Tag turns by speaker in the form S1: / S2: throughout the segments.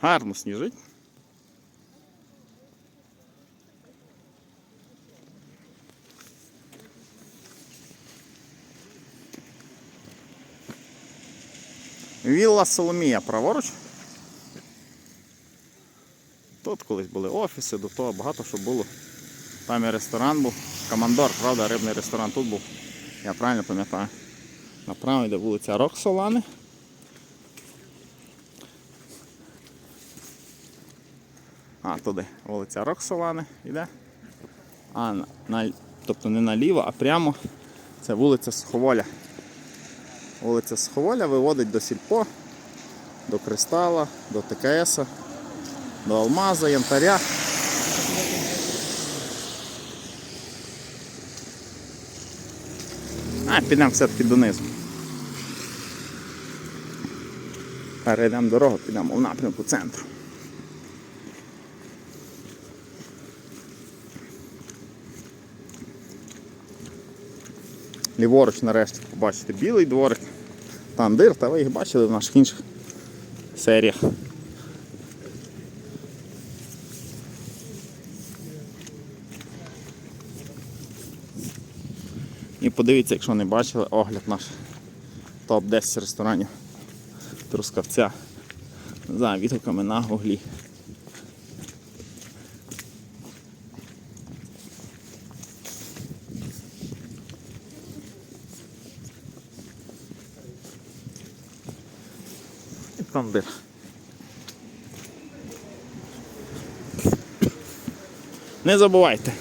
S1: Гарно сніжить. Вілла Соломія праворуч. Тут колись були офіси, до того багато що було. Там і ресторан був. Командор, правда, рибний ресторан тут був. Я правильно пам'ятаю. Направо йде вулиця Роксолани. А, туди вулиця Роксолани йде. А на, тобто не наліво, а прямо це вулиця Сховоля. Вулиця Сховоля виводить до Сільпо, до Кристала, до ТКС, до Алмаза, Янтаря. А, підемо все-таки донизу. Перейдемо дорогу, підемо в напрямку центру. Ліворуч нарешті побачите білий дворик, тандир, та ви їх бачили в наших інших серіях. І подивіться, якщо не бачили, огляд наш топ-10 ресторанів Трускавця за відгуками на гуглі. І тандир. Не забувайте,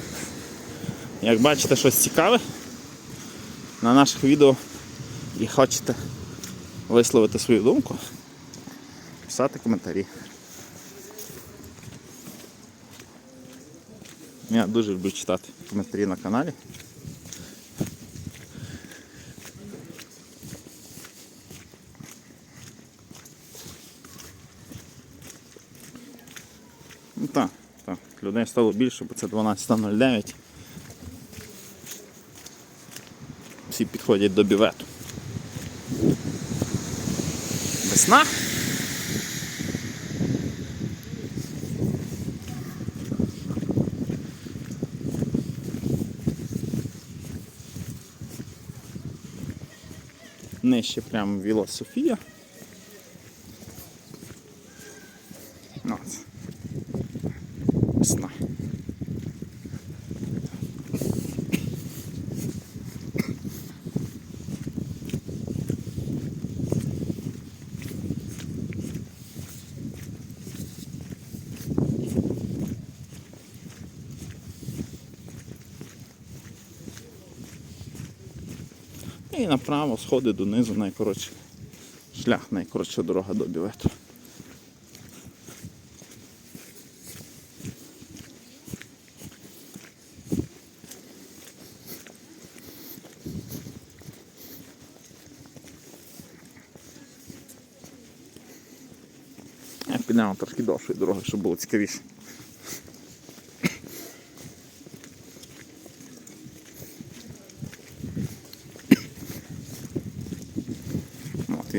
S1: як бачите щось цікаве на наших відео і хочете висловити свою думку, писати коментарі. Я дуже люблю читати коментарі на каналі. Ну так, так, людей стало більше, бо це 12.09. Всі підходять до бівету. Весна. Нижче прямо Віла Софія. І направо сходи донизу найкоротший шлях, найкоротша дорога до бівету. Підемо трошки довшої дороги, щоб було цікавіше.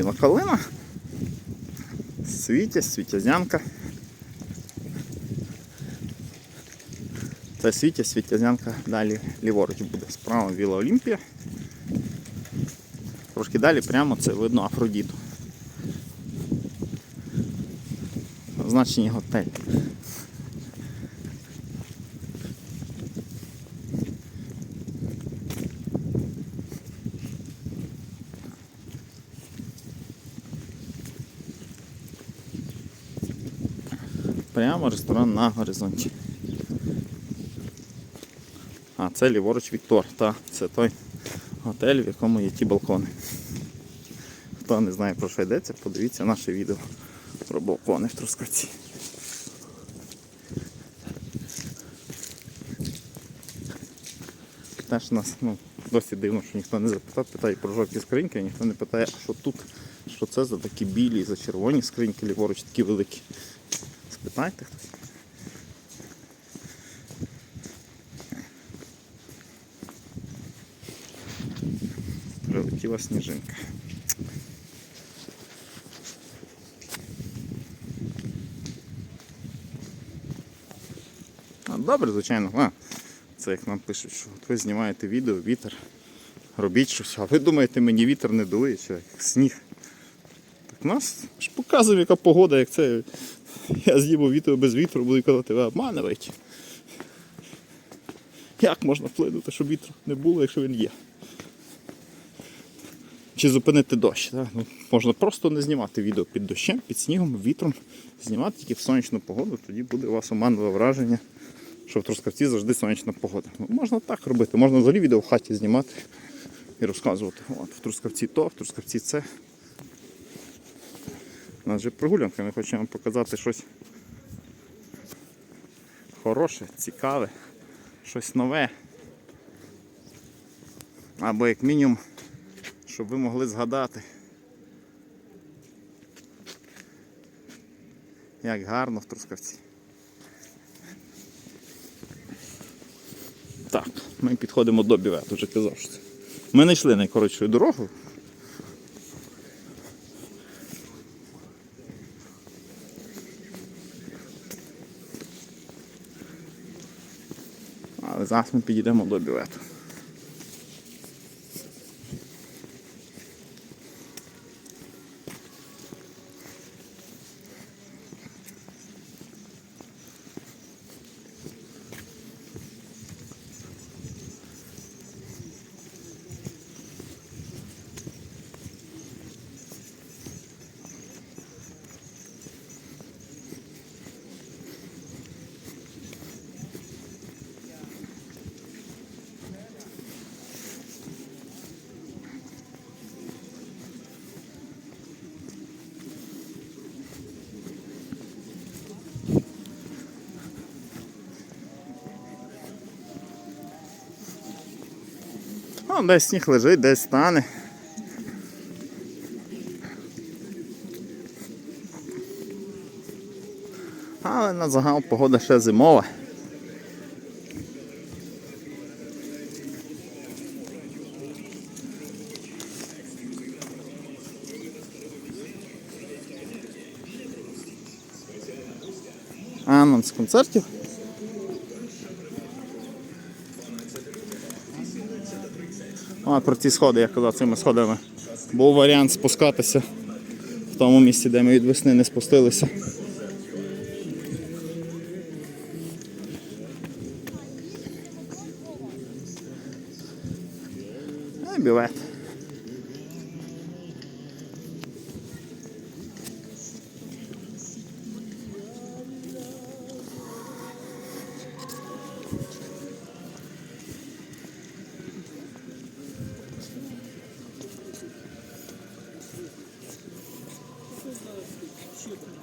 S1: От віла калина. Світя, світязянка. Це світя, світязянка, далі ліворуч буде. Справа Віла Олімпія. Трошки далі прямо це видно Афродіту. Значення готель. Прямо ресторан на горизонті. А це ліворуч Віктор. Та, це той готель, в якому є ті балкони. Хто не знає про що йдеться, подивіться наше відео про балкони в Трускавці. Теж нас ну, досі дивно, що ніхто не запитав, питає про жовті скриньки, а ніхто не питає, а що тут, що це за такі білі, за червоні скриньки, ліворуч такі великі. Знаєте хтось? Прилетіла сніжинка. Добре, звичайно, а, це як нам пишуть, що от ви знімаєте відео, вітер, робіть щось, а ви думаєте, мені вітер не дує, як сніг. Так нас ж показує, яка погода, як це я зніму відео без вітру, буду казати, ви обманюєте. Як можна вплинути, щоб вітру не було, якщо він є? Чи зупинити дощ? Так? Ну, можна просто не знімати відео під дощем, під снігом, вітром, знімати тільки в сонячну погоду, тоді буде у вас оманливе враження, що в Трускавці завжди сонячна погода. Ну, можна так робити, можна взагалі відео в хаті знімати і розказувати. От, в Трускавці то, в Трускавці це. У нас же прогулянка, ми хочемо показати щось хороше, цікаве, щось нове. Або як мінімум, щоб ви могли згадати. Як гарно в Трускавці. Так, ми підходимо до бівету, вже казав. Ми не йшли найкоротшою дорогою. Зараз ми підійдемо до бівету. Ну, десь сніг лежить, десь стане. Але на загал погода ще зимова. Анонс концертів. А, про ці сходи, я казав, цими сходами. Був варіант спускатися в тому місці, де ми від весни не спустилися. siete.